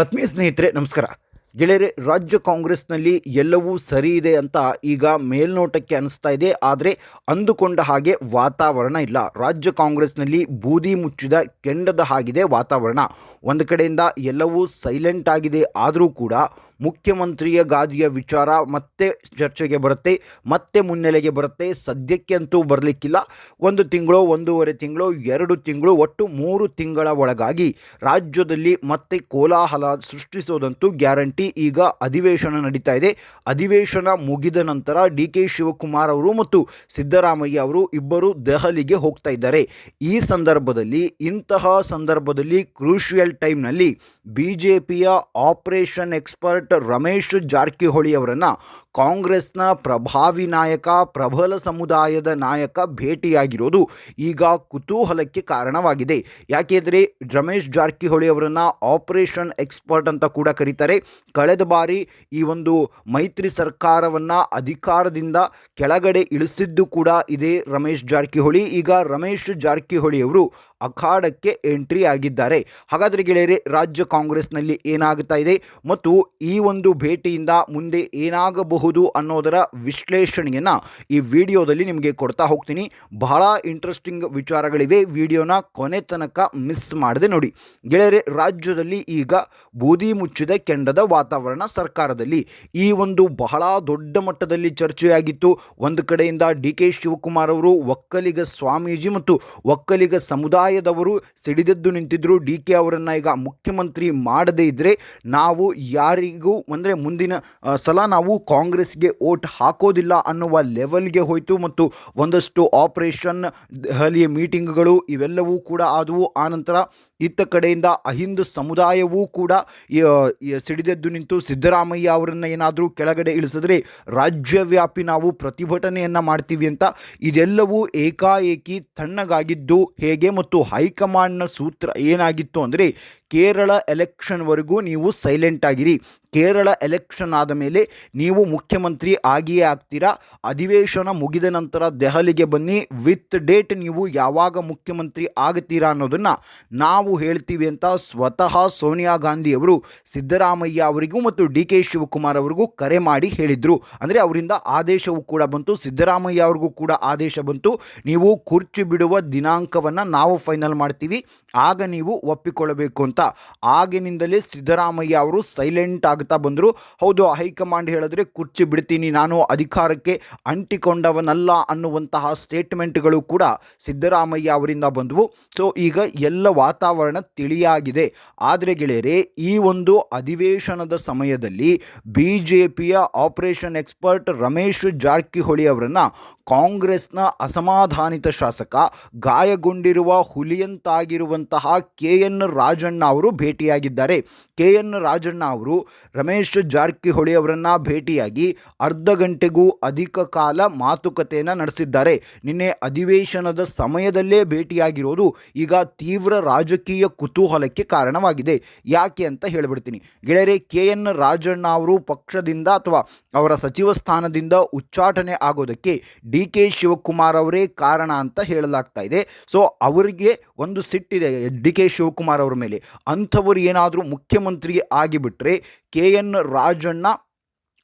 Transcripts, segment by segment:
ಆತ್ಮೀಯ ಸ್ನೇಹಿತರೆ, ನಮಸ್ಕಾರ. ಗೆಳೆಯರೆ, ರಾಜ್ಯ ಕಾಂಗ್ರೆಸ್ನಲ್ಲಿ ಎಲ್ಲವೂ ಸರಿ ಇದೆ ಅಂತ ಈಗ ಮೇಲ್ನೋಟಕ್ಕೆ ಅನಿಸ್ತಾ ಇದೆ. ಆದರೆ ಅಂದುಕೊಂಡ ಹಾಗೆ ವಾತಾವರಣ ಇಲ್ಲ. ರಾಜ್ಯ ಕಾಂಗ್ರೆಸ್ನಲ್ಲಿ ಬೂದಿ ಮುಚ್ಚಿದ ಕೆಂಡದ ಹಾಗಿದೆ ವಾತಾವರಣ. ಒಂದು ಕಡೆಯಿಂದ ಎಲ್ಲವೂ ಸೈಲೆಂಟ್ ಆಗಿದೆ. ಆದರೂ ಕೂಡ ಮುಖ್ಯಮಂತ್ರಿಯ ಗಾದಿಯ ವಿಚಾರ ಮತ್ತೆ ಚರ್ಚೆಗೆ ಬರುತ್ತೆ, ಮತ್ತೆ ಮುನ್ನೆಲೆಗೆ ಬರುತ್ತೆ. ಸದ್ಯಕ್ಕೆ ಅಂತೂ ಬರಲಿಕ್ಕಿಲ್ಲ. ಒಂದು ತಿಂಗಳು, ಒಂದೂವರೆ ತಿಂಗಳು, ಎರಡು ತಿಂಗಳು, ಒಟ್ಟು ಮೂರು ತಿಂಗಳ ಒಳಗಾಗಿ ರಾಜ್ಯದಲ್ಲಿ ಮತ್ತೆ ಕೋಲಾಹಲ ಸೃಷ್ಟಿಸೋದಂತೂ ಗ್ಯಾರಂಟಿ. ಈಗ ಅಧಿವೇಶನ ನಡೀತಾ ಇದೆ. ಅಧಿವೇಶನ ಮುಗಿದ ನಂತರ ಡಿ ಕೆ ಶಿವಕುಮಾರ್ ಅವರು ಮತ್ತು ಸಿದ್ದರಾಮಯ್ಯ ಅವರು ಇಬ್ಬರು ದೆಹಲಿಗೆ ಹೋಗ್ತಾ ಇದ್ದಾರೆ. ಈ ಸಂದರ್ಭದಲ್ಲಿ, ಇಂತಹ ಸಂದರ್ಭದಲ್ಲಿ ಕ್ರೂಷಿಯಲ್ ಟೈಮ್ನಲ್ಲಿ ಬಿ ಜೆ ಪಿಯ ಆಪರೇಷನ್ ಎಕ್ಸ್ಪರ್ಟ್ ರಮೇಶ್ ಜಾರಕಿಹೊಳಿ ಅವರನ್ನು ಕಾಂಗ್ರೆಸ್ನ ಪ್ರಭಾವಿ ನಾಯಕ, ಪ್ರಬಲ ಸಮುದಾಯದ ನಾಯಕ ಭೇಟಿಯಾಗಿರೋದು ಈಗ ಕುತೂಹಲಕ್ಕೆ ಕಾರಣವಾಗಿದೆ. ಯಾಕೆಂದರೆ ರಮೇಶ್ ಜಾರಕಿಹೊಳಿ ಅವರನ್ನು ಆಪರೇಷನ್ ಎಕ್ಸ್ಪರ್ಟ್ ಅಂತ ಕೂಡ ಕರೀತಾರೆ. ಕಳೆದ ಬಾರಿ ಈ ಒಂದು ಮೈತ್ರಿ ಸರ್ಕಾರವನ್ನು ಅಧಿಕಾರದಿಂದ ಕೆಳಗಡೆ ಇಳಿಸಿದ್ದು ಕೂಡ ಇದೆ ರಮೇಶ್ ಜಾರಕಿಹೊಳಿ. ಈಗ ರಮೇಶ್ ಜಾರಕಿಹೊಳಿ ಅವರು ಅಖಾಡಕ್ಕೆ ಎಂಟ್ರಿ ಆಗಿದ್ದಾರೆ. ಹಾಗಾದರೆ ಗೆಳೆಯರೆ, ರಾಜ್ಯ ಕಾಂಗ್ರೆಸ್ನಲ್ಲಿ ಏನಾಗುತ್ತಾ ಇದೆ? ಮತ್ತು ಈ ಒಂದು ಭೇಟಿಯಿಂದ ಮುಂದೆ ಏನಾಗಬಹುದು? ಅನ್ನೋದರ ವಿಶ್ಲೇಷಣೆಯನ್ನು ಈ ವಿಡಿಯೋದಲ್ಲಿ ನಿಮಗೆ ಕೊಡ್ತಾ ಹೋಗ್ತೀನಿ. ಬಹಳ ಇಂಟ್ರೆಸ್ಟಿಂಗ್ ವಿಚಾರಗಳಿವೆ. ವಿಡಿಯೋನ ಕೊನೆ ತನಕ ಮಿಸ್ ಮಾಡದೆ ನೋಡಿ. ಗೆಳೆಯರೆ, ರಾಜ್ಯದಲ್ಲಿ ಈಗ ಬೂದಿ ಮುಚ್ಚಿದ ಕೆಂಡದ ವಾತಾವರಣ ಸರ್ಕಾರದಲ್ಲಿ. ಈ ಒಂದು ಬಹಳ ದೊಡ್ಡ ಮಟ್ಟದಲ್ಲಿ ಚರ್ಚೆಯಾಗಿತ್ತು. ಒಂದು ಕಡೆಯಿಂದ ಡಿ ಕೆ ಶಿವಕುಮಾರ್ ಅವರು, ಒಕ್ಕಲಿಗ ಸ್ವಾಮೀಜಿ ಮತ್ತು ಒಕ್ಕಲಿಗ ಸಮುದಾಯದವರು ಸಿಡಿದೆದ್ದು ನಿಂತಿದ್ರು. ಡಿ ಕೆ ಅವರನ್ನು ಈಗ ಮುಖ್ಯಮಂತ್ರಿ ಮಾಡದೇ ಇದ್ದರೆ ನಾವು ಯಾರಿಗೂ, ಅಂದರೆ ಮುಂದಿನ ಸಲ ನಾವು ಕಾಂಗ್ರೆಸ್ಗೆ ಓಟ್ ಹಾಕೋದಿಲ್ಲ ಅನ್ನುವ ಲೆವೆಲ್ಗೆ ಹೋಯಿತು ಮತ್ತು ಒಂದಷ್ಟು ಆಪರೇಷನ್ ದೆಹಲಿಯ ಮೀಟಿಂಗ್ಗಳು ಇವೆಲ್ಲವೂ ಕೂಡ ಆದವು. ಆನಂತರ ಇತ್ತ ಕಡೆಯಿಂದ ಅಹಿಂದ ಸಮುದಾಯವೂ ಕೂಡ ಸಿಡಿದೆದ್ದು ನಿಂತು ಸಿದ್ದರಾಮಯ್ಯ ಅವರನ್ನು ಏನಾದರೂ ಕೆಳಗಡೆ ಇಳಿಸಿದ್ರೆ ರಾಜ್ಯವ್ಯಾಪಿ ನಾವು ಪ್ರತಿಭಟನೆಯನ್ನು ಮಾಡ್ತೀವಿ ಅಂತ. ಇದೆಲ್ಲವೂ ಏಕಾಏಕಿ ತಣ್ಣಗಾಗಿದ್ದು ಹೇಗೆ ಮತ್ತು ಹೈಕಮಾಂಡ್ನ ಸೂತ್ರ ಏನಾಗಿತ್ತು ಅಂದರೆ, ಕೇರಳ ಎಲೆಕ್ಷನ್ವರೆಗೂ ನೀವು ಸೈಲೆಂಟ್ ಆಗಿರಿ. ಕೇರಳ ಎಲೆಕ್ಷನ್ ಆದ ಮೇಲೆ ನೀವು ಮುಖ್ಯಮಂತ್ರಿ ಆಗಿಯೇ ಆಗ್ತೀರಾ? ಅಧಿವೇಶನ ಮುಗಿದ ನಂತರ ದೆಹಲಿಗೆ ಬನ್ನಿ. ವಿತ್ ಡೇಟ್ ನೀವು ಯಾವಾಗ ಮುಖ್ಯಮಂತ್ರಿ ಆಗ್ತೀರಾ ಅನ್ನೋದನ್ನು ನಾವು ಹೇಳ್ತೀವಿ ಅಂತ ಸ್ವತಃ ಸೋನಿಯಾ ಗಾಂಧಿ ಅವರು ಸಿದ್ದರಾಮಯ್ಯ ಅವರಿಗೂ ಮತ್ತು ಡಿ ಕೆ ಶಿವಕುಮಾರ್ ಅವರಿಗೂ ಕರೆ ಮಾಡಿ ಹೇಳಿದರು. ಅಂದರೆ ಅವರಿಂದ ಆದೇಶವೂ ಕೂಡ ಬಂತು, ಸಿದ್ದರಾಮಯ್ಯ ಅವ್ರಿಗೂ ಕೂಡ ಆದೇಶ ಬಂತು. ನೀವು ಕುರ್ಚಿ ಬಿಡುವ ದಿನಾಂಕವನ್ನು ನಾವು ಫೈನಲ್ ಮಾಡ್ತೀವಿ, ಆಗ ನೀವು ಒಪ್ಪಿಕೊಳ್ಳಬೇಕು ಅಂತ. ಆಗಿನಿಂದಲೇ ಸಿದ್ದರಾಮಯ್ಯ ಅವರು ಸೈಲೆಂಟ್ ಆಗ್ತಾ ಬಂದರು. ಹೌದು, ಹೈಕಮಾಂಡ್ ಹೇಳಿದ್ರೆ ಕುರ್ಚಿ ಬಿಡ್ತೀನಿ, ನಾನು ಅಧಿಕಾರಕ್ಕೆ ಅಂಟಿಕೊಂಡವನಲ್ಲ ಅನ್ನುವಂತಹ ಸ್ಟೇಟ್ಮೆಂಟ್ಗಳು ಕೂಡ ಸಿದ್ದರಾಮಯ್ಯ ಅವರಿಂದ ಬಂದವು. ಸೊ ಈಗ ಎಲ್ಲ ವಾತಾವರಣ ತಿಳಿಯಾಗಿದೆ. ಆದರೆ ಗೆಳೆಯರೆ, ಈ ಒಂದು ಅಧಿವೇಶನದ ಸಮಯದಲ್ಲಿ ಬಿ ಜೆ ಪಿಯ ಆಪರೇಷನ್ ಎಕ್ಸ್ಪರ್ಟ್ ರಮೇಶ್ ಜಾರಕಿಹೊಳಿ ಅವರನ್ನು ಕಾಂಗ್ರೆಸ್ನ ಅಸಮಾಧಾನಿತ ಶಾಸಕ, ಗಾಯಗೊಂಡಿರುವ ಹುಲಿಯಂತಾಗಿರುವಂತಹ ಕೆ ಎನ್ ರಾಜಣ್ಣ ಅವರು ಭೇಟಿಯಾಗಿದ್ದಾರೆ. ಕೆ ಎನ್ ರಾಜಣ್ಣ ಅವರು ರಮೇಶ್ ಜಾರಕಿಹೊಳಿ ಅವರನ್ನು ಭೇಟಿಯಾಗಿ ಅರ್ಧ ಗಂಟೆಗೂ ಅಧಿಕ ಕಾಲ ಮಾತುಕತೆಯನ್ನು ನಡೆಸಿದ್ದಾರೆ. ನಿನ್ನೆ ಅಧಿವೇಶನದ ಸಮಯದಲ್ಲೇ ಭೇಟಿಯಾಗಿರೋದು ಈಗ ತೀವ್ರ ರಾಜಕೀಯ ಕುತೂಹಲಕ್ಕೆ ಕಾರಣವಾಗಿದೆ. ಯಾಕೆ ಅಂತ ಹೇಳಿಬಿಡ್ತೀನಿ. ಗೆಳೆಯರೆ ಕೆ ಎನ್ ರಾಜಣ್ಣ ಅವರು ಪಕ್ಷದಿಂದ ಅಥವಾ ಅವರ ಸಚಿವ ಸ್ಥಾನದಿಂದ ಉಚ್ಚಾಟನೆ ಆಗೋದಕ್ಕೆ ಡಿ ಕೆ ಶಿವಕುಮಾರ್ ಅವರೇ ಕಾರಣ ಅಂತ ಹೇಳಲಾಗ್ತಾ ಇದೆ. ಸೊ, ಅವರಿಗೆ ಒಂದು ಸಿಟ್ಟಿದೆ ಡಿ ಕೆ ಶಿವಕುಮಾರ್ ಅವರ ಮೇಲೆ. ಅಂಥವರು ಏನಾದರೂ ಮುಖ್ಯಮಂತ್ರಿ ಆಗಿಬಿಟ್ರೆ K N Rajanna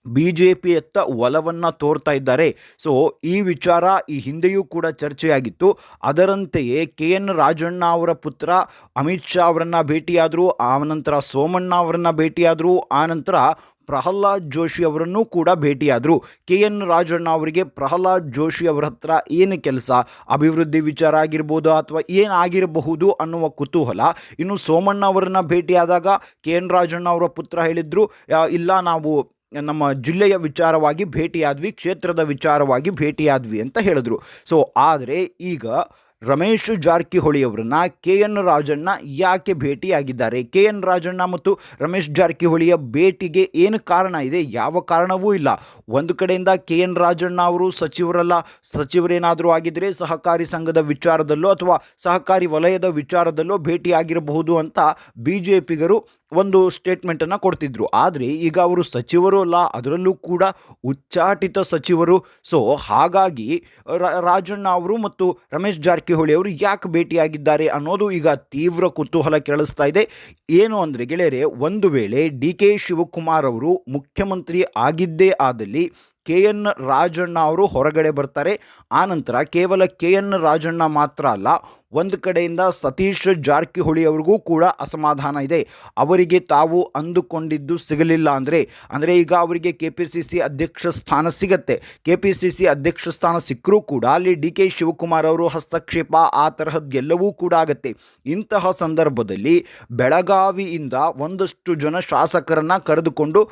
B J ಪಿಯತ್ತ ಒಲವನ್ನು ತೋರ್ತಾ ಇದ್ದಾರೆ. ಸೊ, ಈ ವಿಚಾರ ಈ ಹಿಂದೆಯೂ ಕೂಡ ಚರ್ಚೆಯಾಗಿತ್ತು. ಅದರಂತೆಯೇ ಕೆ ಎನ್ ರಾಜಣ್ಣ ಅವರ ಪುತ್ರ ಅಮಿತ್ ಶಾ ಅವರನ್ನು ಭೇಟಿಯಾದರು ಆನಂತರ ಸೋಮಣ್ಣ ಅವರನ್ನು ಭೇಟಿಯಾದರು ಆನಂತರ ಪ್ರಹ್ಲಾದ್ ಜೋಶಿ ಅವರನ್ನು ಕೂಡ ಭೇಟಿಯಾದರು. ಕೆ ಎನ್ ರಾಜಣ್ಣ ಅವರಿಗೆ ಪ್ರಹ್ಲಾದ್ ಜೋಶಿ ಅವರ ಹತ್ರ ಏನು ಕೆಲಸ? ಅಭಿವೃದ್ಧಿ ವಿಚಾರ ಆಗಿರ್ಬೋದು ಅಥವಾ ಏನಾಗಿರಬಹುದು ಅನ್ನುವ ಕುತೂಹಲ. ಇನ್ನು ಸೋಮಣ್ಣ ಅವರನ್ನು ಭೇಟಿಯಾದಾಗ ಕೆ ಎನ್ ರಾಜಣ್ಣ ಅವರ ಪುತ್ರ ಹೇಳಿದರು ಇಲ್ಲ, ನಾವು ನಮ್ಮ ಜಿಲ್ಲೆಯ ವಿಚಾರವಾಗಿ ಭೇಟಿಯಾದ್ವಿ, ಕ್ಷೇತ್ರದ ವಿಚಾರವಾಗಿ ಭೇಟಿಯಾದ್ವಿ ಅಂತ ಹೇಳಿದ್ರು. ಸೊ, ಆದರೆ ಈಗ ರಮೇಶ್ ಜಾರಕಿಹೊಳಿ ಅವರನ್ನ ಕೆ ಎನ್ ರಾಜಣ್ಣ ಯಾಕೆ ಭೇಟಿಯಾಗಿದ್ದಾರೆ? ಕೆ ಎನ್ ರಾಜಣ್ಣ ಮತ್ತು ರಮೇಶ್ ಜಾರಕಿಹೊಳಿಯ ಭೇಟಿಗೆ ಏನು ಕಾರಣ ಇದೆ? ಯಾವ ಕಾರಣವೂ ಇಲ್ಲ. ಒಂದು ಕಡೆಯಿಂದ ಕೆ ಎನ್ ರಾಜಣ್ಣ ಅವರು ಸಚಿವರಲ್ಲ, ಸಚಿವರೇನಾದರೂ ಆಗಿದ್ದರೆ ಸಹಕಾರಿ ಸಂಘದ ವಿಚಾರದಲ್ಲೋ ಅಥವಾ ಸಹಕಾರಿ ವಲಯದ ವಿಚಾರದಲ್ಲೋ ಭೇಟಿಯಾಗಿರಬಹುದು ಅಂತ ಬಿ ಜೆ ಪಿಗರು ಒಂದು ಸ್ಟೇಟ್ಮೆಂಟನ್ನು ಕೊಡ್ತಿದ್ರು. ಆದರೆ ಈಗ ಅವರು ಸಚಿವರು ಅಲ್ಲ, ಅದರಲ್ಲೂ ಕೂಡ ಉಚ್ಚಾಟಿತ ಸಚಿವರು. ಸೊ ಹಾಗಾಗಿ ರಾಜಣ್ಣ ಅವರು ಮತ್ತು ರಮೇಶ್ ಜಾರಕಿಹೊಳಿ ಅವರು ಯಾಕೆ ಭೇಟಿಯಾಗಿದ್ದಾರೆ ಅನ್ನೋದು ಈಗ ತೀವ್ರ ಕುತೂಹಲ ಕೇಳಿಸ್ತಾ ಇದೆ. ಏನು ಅಂದರೆ ಗೆಳೆಯರೆ, ಒಂದು ವೇಳೆ ಡಿ ಕೆ ಶಿವಕುಮಾರ್ ಅವರು ಮುಖ್ಯಮಂತ್ರಿ ಆಗಿದ್ದೇ ಆದಲ್ಲಿ ಕೆ ಎನ್ ರಾಜಣ್ಣ ಅವರು ಹೊರಗಡೆ ಬರ್ತಾರೆ. ಆನಂತರ ಕೇವಲ ಕೆ ಎನ್ ರಾಜಣ್ಣ ಮಾತ್ರ ಅಲ್ಲ, ಒಂದು ಕಡೆಯಿಂದ ಸತೀಶ್ ಜಾರಕಿಹೊಳಿ ಅವ್ರಿಗೂ ಕೂಡ ಅಸಮಾಧಾನ ಇದೆ. ಅವರಿಗೆ ತಾವು ಅಂದುಕೊಂಡಿದ್ದು ಸಿಗಲಿಲ್ಲ ಅಂದರೆ ಅಂದರೆ ಈಗ ಅವರಿಗೆ ಕೆ ಪಿ ಸಿ ಸಿ ಅಧ್ಯಕ್ಷ ಸ್ಥಾನ ಸಿಗತ್ತೆ. ಕೆ ಪಿ ಸಿ ಸಿ ಅಧ್ಯಕ್ಷ ಸ್ಥಾನ ಸಿಕ್ಕರೂ ಕೂಡ ಅಲ್ಲಿ ಡಿ ಕೆ ಶಿವಕುಮಾರ್ ಅವರು ಹಸ್ತಕ್ಷೇಪ, ಆ ತರಹದ್ದೆಲ್ಲವೂ ಕೂಡ ಆಗತ್ತೆ. ಇಂತಹ ಸಂದರ್ಭದಲ್ಲಿ ಬೆಳಗಾವಿಯಿಂದ ಒಂದಷ್ಟು ಜನ ಶಾಸಕರನ್ನು ಕರೆದುಕೊಂಡು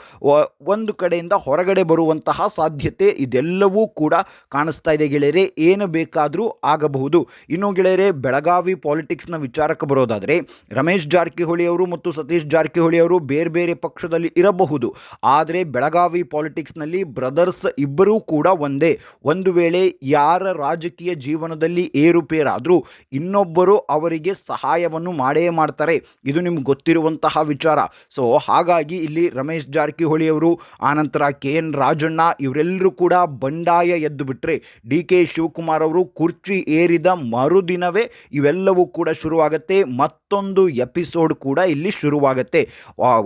ಒಂದು ಕಡೆಯಿಂದ ಹೊರಗಡೆ ಬರುವಂತಹ ಸಾಧ್ಯತೆ ಇದೆಲ್ಲವೂ ಕೂಡ ಕಾಣಿಸ್ತಾ ಇದೆ ಗೆಳೆಯರೆ. ಏನು ಬೇಕಾದರೂ ಆಗಬಹುದು. ಇನ್ನು ಗೆಳೆಯರೆ, ಬೆಳಗಾವಿ ಪಾಲಿಟಿಕ್ಸ್ನ ವಿಚಾರಕ್ಕೆ ಬರೋದಾದರೆ, ರಮೇಶ್ ಜಾರಕಿಹೊಳಿ ಅವರು ಮತ್ತು ಸತೀಶ್ ಜಾರಕಿಹೊಳಿ ಅವರು ಬೇರೆ ಬೇರೆ ಪಕ್ಷದಲ್ಲಿ ಇರಬಹುದು. ಆದರೆ ಬೆಳಗಾವಿ ಪಾಲಿಟಿಕ್ಸ್ನಲ್ಲಿ ಬ್ರದರ್ಸ್ ಇಬ್ಬರೂ ಕೂಡ ಒಂದೇ. ಒಂದು ವೇಳೆ ಯಾರ ರಾಜಕೀಯ ಜೀವನದಲ್ಲಿ ಏರುಪೇರಾದರೂ ಇನ್ನೊಬ್ಬರು ಅವರಿಗೆ ಸಹಾಯವನ್ನು ಮಾಡೇ ಮಾಡ್ತಾರೆ. ಇದು ನಿಮ್ಗೆ ಗೊತ್ತಿರುವಂತಹ ವಿಚಾರ. ಸೊ ಹಾಗಾಗಿ ಇಲ್ಲಿ ರಮೇಶ್ ಜಾರಕಿಹೊಳಿ ಅವರು, ಆನಂತರ ಕೆ ಎನ್ ರಾಜಣ್ಣ ಇವರೆಲ್ಲರೂ ಕೂಡ ಬಂಡಾಯ ಎದ್ದು ಬಿಟ್ಟರೆ ಡಿ ಕೆ ಶಿವಕುಮಾರ್ ಅವರು ಕುರ್ಚಿ ಏರಿದ ಮರುದಿನವೇ ಇವೆಲ್ಲವೂ ಕೂಡ ಶುರುವಾಗುತ್ತೆ. ಮತ್ತೊಂದು ಎಪಿಸೋಡ್ ಕೂಡ ಇಲ್ಲಿ ಶುರುವಾಗುತ್ತೆ.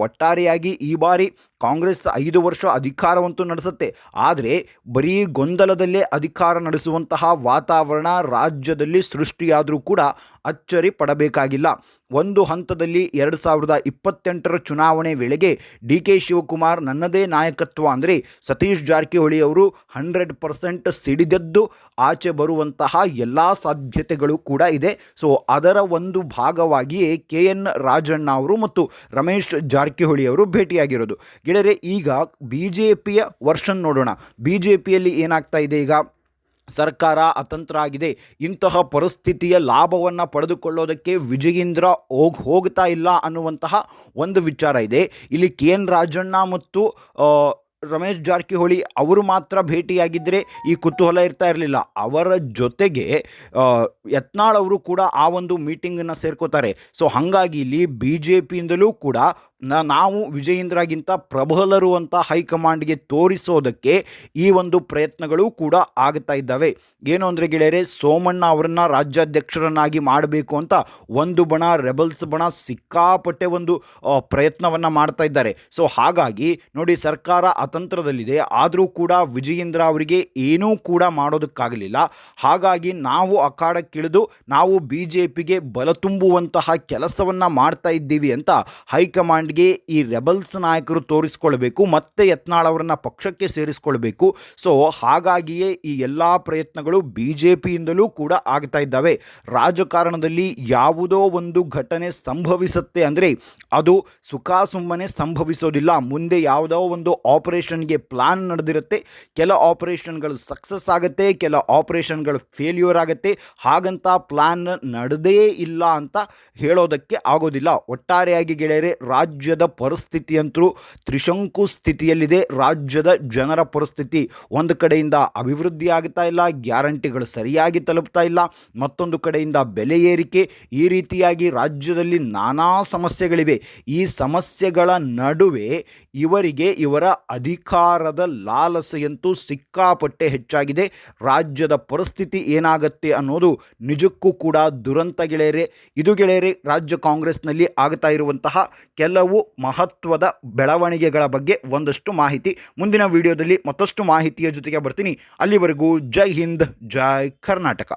ಒಟ್ಟಾರೆಯಾಗಿ ಈ ಬಾರಿ ಕಾಂಗ್ರೆಸ್ ಐದು ವರ್ಷ ಅಧಿಕಾರವಂತೂ ನಡೆಸುತ್ತೆ. ಆದರೆ ಬರೀ ಗೊಂದಲದಲ್ಲೇ ಅಧಿಕಾರ ನಡೆಸುವಂತಹ ವಾತಾವರಣ ರಾಜ್ಯದಲ್ಲಿ ಸೃಷ್ಟಿಯಾದರೂ ಕೂಡ ಅಚ್ಚರಿ ಪಡಬೇಕಾಗಿಲ್ಲ ಒಂದು ಹಂತದಲ್ಲಿ ಎರಡು ಸಾವಿರದ ಇಪ್ಪತ್ತೆಂಟರ ಚುನಾವಣೆ ವೇಳೆಗೆ ಡಿ ಕೆ ಶಿವಕುಮಾರ್ ನನ್ನದೇ ನಾಯಕತ್ವ ಅಂದರೆ ಸತೀಶ್ ಜಾರಕಿಹೊಳಿ ಅವರು ಹಂಡ್ರೆಡ್ ಪರ್ಸೆಂಟ್ ಸಿಡಿದೆದ್ದು ಆಚೆ ಬರುವಂತಹ ಎಲ್ಲ ಸಾಧ್ಯತೆಗಳು ಕೂಡ ಇದೆ. ಸೊ ಅದರ ಒಂದು ಭಾಗವಾಗಿಯೇ ಕೆ ಎನ್ ರಾಜಣ್ಣ ಅವರು ಮತ್ತು ರಮೇಶ್ ಜಾರಕಿಹೊಳಿ ಅವರು ಭೇಟಿಯಾಗಿರೋದು. ಗೆಳೆಯರೆ, ಈಗ ಬಿ ಜೆ ಪಿಯ ವರ್ಷನ್ ನೋಡೋಣ. ಬಿ ಜೆ ಪಿಯಲ್ಲಿ ಏನಾಗ್ತಾ ಇದೆ ಈಗ? ಸರ್ಕಾರ ಅತಂತ್ರ ಆಗಿದೆ ಇಂತಹ ಪರಿಸ್ಥಿತಿಯ ಲಾಭವನ್ನು ಪಡೆದುಕೊಳ್ಳೋದಕ್ಕೆ ವಿಜಯೇಂದ್ರ ಹೋಗ್, ಹೋಗ್ತಾ ಇಲ್ಲ ಅನ್ನುವಂತಹ ಒಂದು ವಿಚಾರ ಇದೆ. ಇಲ್ಲಿ ಕೆ ಎನ್ ರಾಜಣ್ಣ ಮತ್ತು ರಮೇಶ್ ಜಾರಕಿಹೊಳಿ ಅವರು ಮಾತ್ರ ಭೇಟಿಯಾಗಿದ್ದರೆ ಈ ಕುತೂಹಲ ಇರ್ತಾ ಇರಲಿಲ್ಲ. ಅವರ ಜೊತೆಗೆ ಯತ್ನಾಳ್ ಅವರು ಕೂಡ ಆ ಒಂದು ಮೀಟಿಂಗನ್ನು ಸೇರ್ಕೋತಾರೆ. ಸೊ, ಹಾಗಾಗಿ ಇಲ್ಲಿ ಬಿ ಜೆ ಪಿಯಿಂದಲೂ ಕೂಡ ನಾವು ವಿಜಯೇಂದ್ರಗಿಂತ ಪ್ರಬಲರು ಅಂತ ಹೈಕಮಾಂಡ್ಗೆ ತೋರಿಸೋದಕ್ಕೆ ಈ ಒಂದು ಪ್ರಯತ್ನಗಳು ಕೂಡ ಆಗ್ತಾ ಇದ್ದಾವೆ. ಏನು ಅಂದರೆ ಗೆಳೆಯರೆ, ಸೋಮಣ್ಣ ಅವರನ್ನು ರಾಜ್ಯಾಧ್ಯಕ್ಷರನ್ನಾಗಿ ಮಾಡಬೇಕು ಅಂತ ಒಂದು ಬಣ, ರೆಬಲ್ಸ್ ಬಣ ಸಿಕ್ಕಾಪಟ್ಟೆ ಒಂದು ಪ್ರಯತ್ನವನ್ನು ಮಾಡ್ತಾ ಇದ್ದಾರೆ. ಸೊ, ಹಾಗಾಗಿ ನೋಡಿ ಸರ್ಕಾರ ಅತಂತ್ರದಲ್ಲಿದೆ. ಆದರೂ ಕೂಡ ವಿಜಯೇಂದ್ರ ಅವರಿಗೆ ಏನೂ ಕೂಡ ಮಾಡೋದಕ್ಕಾಗಲಿಲ್ಲ. ಹಾಗಾಗಿ ನಾವು ಅಖಾಡಕ್ಕಿಳಿದು ನಾವು ಬಿ ಜೆ ಪಿಗೆ ಬಲ ತುಂಬುವಂತಹ ಕೆಲಸವನ್ನು ಮಾಡ್ತಾ ಇದ್ದೀವಿ ಅಂತ ಈ ರೆಬಲ್ಸ್ ನಾಯಕರು ತೋರಿಸ್ಕೊಳ್ಬೇಕು, ಮತ್ತೆ ಯತ್ನಾಳ್ ಅವರನ್ನ ಪಕ್ಷಕ್ಕೆ ಸೇರಿಸ್ಕೊಳ್ಬೇಕು. ಸೊ ಹಾಗಾಗಿಯೇ ಈ ಎಲ್ಲ ಪ್ರಯತ್ನಗಳು ಬಿ ಜೆ ಪಿಯಿಂದಲೂ ಕೂಡ ಆಗ್ತಾ ಇದ್ದಾವೆ. ರಾಜಕಾರಣದಲ್ಲಿ ಯಾವುದೋ ಒಂದು ಘಟನೆ ಸಂಭವಿಸುತ್ತೆ ಅಂದರೆ ಅದು ಸುಖ ಸುಮ್ಮನೆ ಸಂಭವಿಸೋದಿಲ್ಲ. ಮುಂದೆ ಯಾವುದೋ ಒಂದು ಆಪರೇಷನ್ಗೆ ಪ್ಲಾನ್ ನಡೆದಿರುತ್ತೆ. ಕೆಲ ಆಪರೇಷನ್ಗಳು ಸಕ್ಸಸ್ ಆಗುತ್ತೆ, ಕೆಲ ಆಪರೇಷನ್ಗಳು ಫೇಲ್ಯೂರ್ ಆಗುತ್ತೆ. ಹಾಗಂತ ಪ್ಲಾನ್ ನಡೆದೇ ಇಲ್ಲ ಅಂತ ಹೇಳೋದಕ್ಕೆ ಆಗೋದಿಲ್ಲ. ಒಟ್ಟಾರೆಯಾಗಿ ಗೆಳೆಯರೆ ರಾಜ್ಯದ ಪರಿಸ್ಥಿತಿಯಂತೂ ತ್ರಿಶಂಕು ಸ್ಥಿತಿಯಲ್ಲಿದೆ. ರಾಜ್ಯದ ಜನರ ಪರಿಸ್ಥಿತಿ ಒಂದು ಕಡೆಯಿಂದ ಅಭಿವೃದ್ಧಿ ಆಗ್ತಾ ಇಲ್ಲ, ಗ್ಯಾರಂಟಿಗಳು ಸರಿಯಾಗಿ ತಲುಪ್ತಾ ಇಲ್ಲ. ಮತ್ತೊಂದು ಕಡೆಯಿಂದ ಬೆಲೆ ಏರಿಕೆ, ಈ ರೀತಿಯಾಗಿ ರಾಜ್ಯದಲ್ಲಿ ನಾನಾ ಸಮಸ್ಯೆಗಳಿವೆ. ಈ ಸಮಸ್ಯೆಗಳ ನಡುವೆ ಇವರಿಗೆ ಇವರ ಅಧಿಕಾರದ ಲಾಲಸೆಯಂತೂ ಸಿಕ್ಕಾಪಟ್ಟೆ ಹೆಚ್ಚಾಗಿದೆ. ರಾಜ್ಯದ ಪರಿಸ್ಥಿತಿ ಏನಾಗತ್ತೆ ಅನ್ನೋದು ನಿಜಕ್ಕೂ ಕೂಡ ದುರಂತ ಗೆಳೆಯರೆ, ಇದು ಗೆಳೆಯರೆ, ರಾಜ್ಯ ಕಾಂಗ್ರೆಸ್ನಲ್ಲಿ ಆಗ್ತಾ ಇರುವಂತಹ ಕೆಲವು ಮಹತ್ವದ ಬೆಳವಣಿಗೆಗಳ ಬಗ್ಗೆ ಒಂದಷ್ಟು ಮಾಹಿತಿ ಮುಂದಿನ ವಿಡಿಯೋದಲ್ಲಿ ಮತ್ತಷ್ಟು ಮಾಹಿತಿಯ ಜೊತೆಗೆ ಬರ್ತೀನಿ. ಅಲ್ಲಿವರೆಗೂ ಜೈ ಹಿಂದ್, ಜೈ ಕರ್ನಾಟಕ.